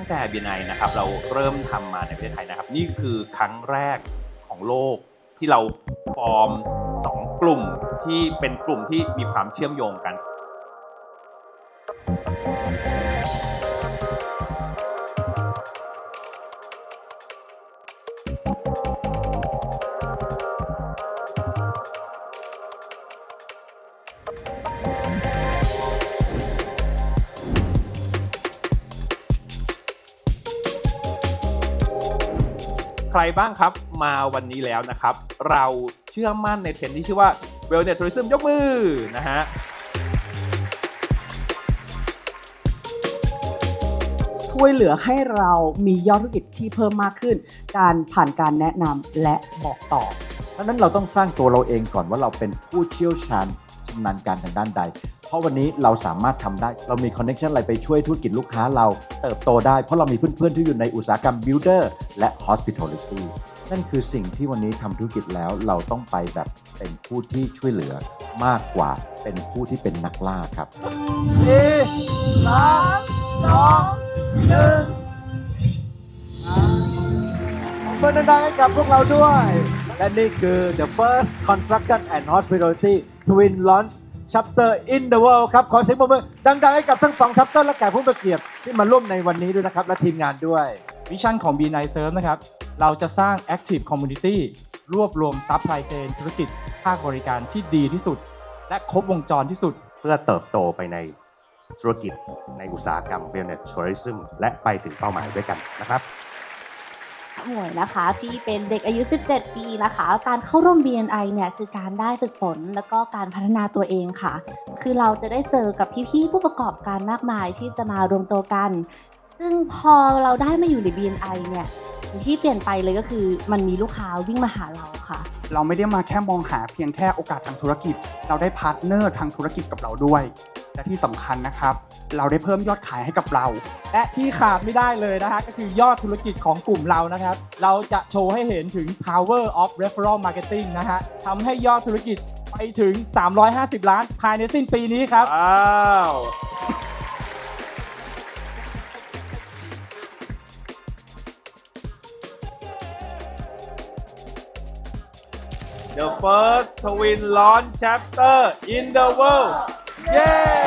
ตั้งแต่ BNI นะครับเราเริ่มทำมาในประเทศไทยนะครับ นี่คือครั้งแรกของโลกที่เราฟอร์ม 2 กลุ่มที่เป็นกลุ่มที่มีความเชื่อมโยงกัน ใครบ้างครับมาวันนี้แล้วนะครับ เราเชื่อมั่นในเทรนด์ที่ชื่อว่า Wellness Tourism ยกมือนะฮะช่วยเหลือให้เรามียอดธุรกิจที่เพิ่มมากขึ้น การผ่านการแนะนำและบอกต่อ เพราะฉะนั้นเราต้องสร้างตัวเราเองก่อนว่าเราเป็นผู้เชี่ยวชาญชำนาญการทางด้านใด เพราะวันนี้เราสามารถทำได้ เรามีคอนเน t ชันอะไรไปช่วยธุรกิจลูกค้าเราเติบโตได้ เพราะเรามีเพื่อนๆที่อยู่ในอุตสาหกรรม builder และ hospitality นั่นคือสิ่งที่วันนี้ทำธุรกิจแล้วเราต้องไปแบบเป็นผู้ที่ช่วยเหลือมากกว่าเป็นผู้ที่เป็นนักล่าครับสี่สามสองหนึ่งเมื่อดังให้กับพวกเราด้วย และนี่คือ the first construction and hospitality twin launch chapter in the world ครับ ขอเสียงปรบมือดังๆ ให้กับทั้งสอง chapter และแขกผู้มีเกียรติที่มาร่วมในวันนี้ด้วยนะครับ และทีมงานด้วย วิชั่นของ B9 Serve นะครับ เราจะสร้าง Active Community รวบรวม Supply Chain ธุรกิจภาคบริการที่ดีที่สุด และครบวงจรที่สุด เพื่อเติบโตไปในธุรกิจในอุตสาหกรรม Wellness Tourism และไปถึงเป้าหมายด้วยกันนะครับ หมวยนะคะที่เป็นเด็กอายุ 17 ปีนะคะ การเข้าร่วม BNI เนี่ยคือการได้ฝึกฝนแล้วก็การพัฒนาตัวเองค่ะ คือเราจะได้เจอกับพี่ๆผู้ประกอบการมากมายที่จะมารวมตัวกัน ซึ่งพอเราได้มาอยู่ใน BNI เนี่ยที่เปลี่ยนไปเลยก็คือมันมีลูกค้าวิ่งมาหาเราค่ะ เราไม่ได้มาแค่มองหาเพียงแค่โอกาสทางธุรกิจ เราได้พาร์ทเนอร์ทางธุรกิจกับเราด้วย และที่สำคัญนะครับ เราได้เพิ่มยอดขายให้กับเรา และที่ขาดไม่ได้เลยนะฮะก็คือยอดธุรกิจของกลุ่มเรานะครับ เราจะโชว์ให้เห็นถึง power of referral marketing นะฮะทำให้ยอดธุรกิจไปถึง 350 ล้านภายในสิ้นปีนี้ครับ ว้าว The first twin launch chapter in the world เย้